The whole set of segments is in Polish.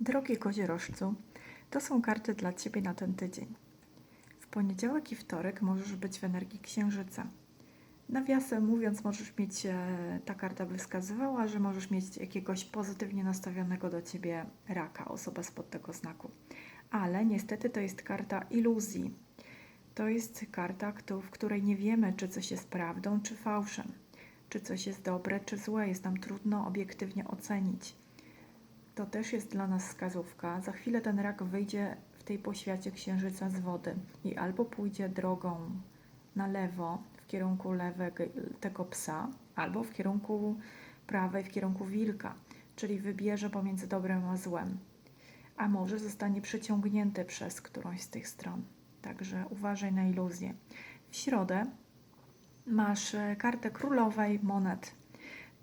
Drogi kozierożcu, to są karty dla Ciebie na ten tydzień. W poniedziałek i wtorek możesz być w energii księżyca. Nawiasem mówiąc, możesz mieć, e, ta karta by wskazywała, że możesz mieć jakiegoś pozytywnie nastawionego do Ciebie raka, osobę spod tego znaku. Ale niestety to jest karta iluzji. To jest karta, w której nie wiemy, czy coś jest prawdą, czy fałszem. Czy coś jest dobre, czy złe. Jest nam trudno obiektywnie ocenić. To też jest dla nas wskazówka. Za chwilę ten rak wyjdzie w tej poświacie księżyca z wody i albo pójdzie drogą na lewo, w kierunku lewego tego psa, albo w kierunku prawej, w kierunku wilka, czyli wybierze pomiędzy dobrem a złem. A może zostanie przyciągnięty przez którąś z tych stron. Także uważaj na iluzję. W środę masz e, kartę królowej monet.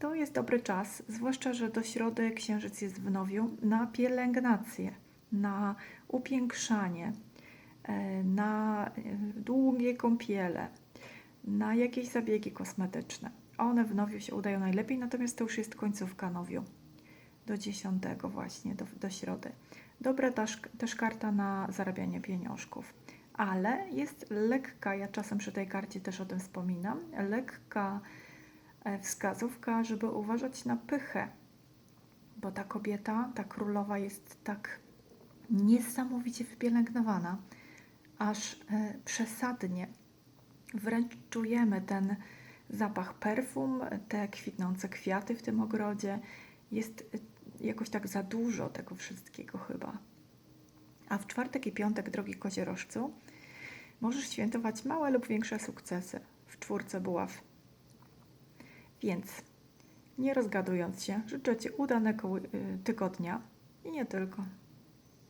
To jest dobry czas, zwłaszcza, że do środy księżyc jest w nowiu, na pielęgnację, na upiększanie, e, na e, długie kąpiele, na jakieś zabiegi kosmetyczne. One w nowiu się udają najlepiej, natomiast to już jest końcówka nowiu. Do 10 właśnie, do, do środy. Dobra też, też karta na zarabianie pieniążków. Ale jest lekka, ja czasem przy tej karcie też o tym wspominam, lekka wskazówka, żeby uważać na pychę, bo ta kobieta, ta królowa jest tak niesamowicie wypielęgnowana, aż e, przesadnie. Wręcz czujemy ten zapach perfum, te kwitnące kwiaty w tym ogrodzie. Jest e, jakoś tak za dużo tego wszystkiego chyba. A w czwartek i piątek, drogi kozierożcu, możesz świętować małe lub większe sukcesy w czwórce buław. Więc nie rozgadując się, życzę Ci udanego y, tygodnia i nie tylko.